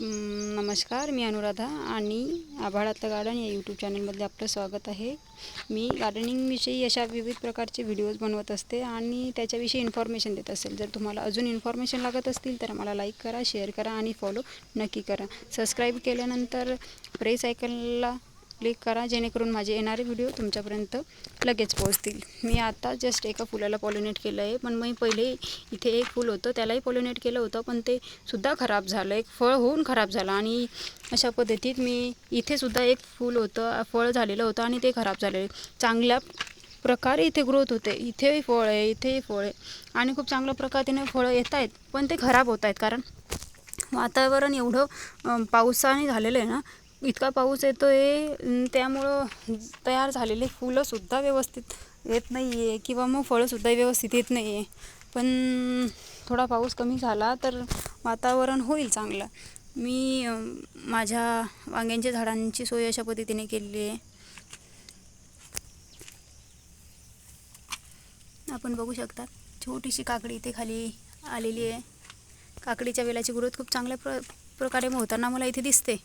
नमस्कार मी अनुराधा आणि आभाळातलं गार्डन या यूट्यूब चॅनलमध्ये आपलं स्वागत आहे. मी गार्डनिंगविषयी अशा विविध प्रकारचे व्हिडिओज बनवत असते आणि त्याच्याविषयी इन्फॉर्मेशन देत असेल. जर तुम्हाला अजून इन्फॉर्मेशन लागत असतील तर मला लाईक करा शेअर करा आणि फॉलो नक्की करा. सबस्क्राईब केल्यानंतर प्रेस आयकनला क्लिक करा जेणेकरून माझे येणारे व्हिडिओ तुमच्यापर्यंत लगेच पोहोचतील. मी आता जस्ट एका फुलाला पॉलिनेट केलं आहे पण मी पहिले इथे एक फूल होतं त्यालाही पॉलिनेट केलं होतं पण ते सुद्धा खराब झालं. एक फळ होऊन खराब झालं आणि अशा पद्धतीत मी इथेसुद्धा एक फूल होतं फळ झालेलं होतं आणि ते खराब झालेलं चांगल्या प्रकारे इथे ग्रोथ होते. इथेही फळ आहे इथेही फळ आहे. आणि खूप चांगल्या प्रकारे फळं येत आहेत पण ते खराब होत आहेत. कारण वातावरण एवढं पावसाने झालेलं आहे ना इतका पाऊस येतो आहे त्यामुळं तयार झालेले फुलंसुद्धा व्यवस्थित येत नाही आहे किंवा मग फळंसुद्धा व्यवस्थित येत नाही आहे पण थोडा पाऊस कमी झाला तर वातावरण होईल चांगलं. मी माझ्या वांग्यांच्या झाडांची सोय अशा पद्धतीने केलेली आहे. आपण बघू शकता छोटीशी काकडी इथे खाली आलेली आहे. काकडीच्या वेलाची ग्रोथ खूप चांगल्या प्र प्रकारे होताना मला इथे दिसते.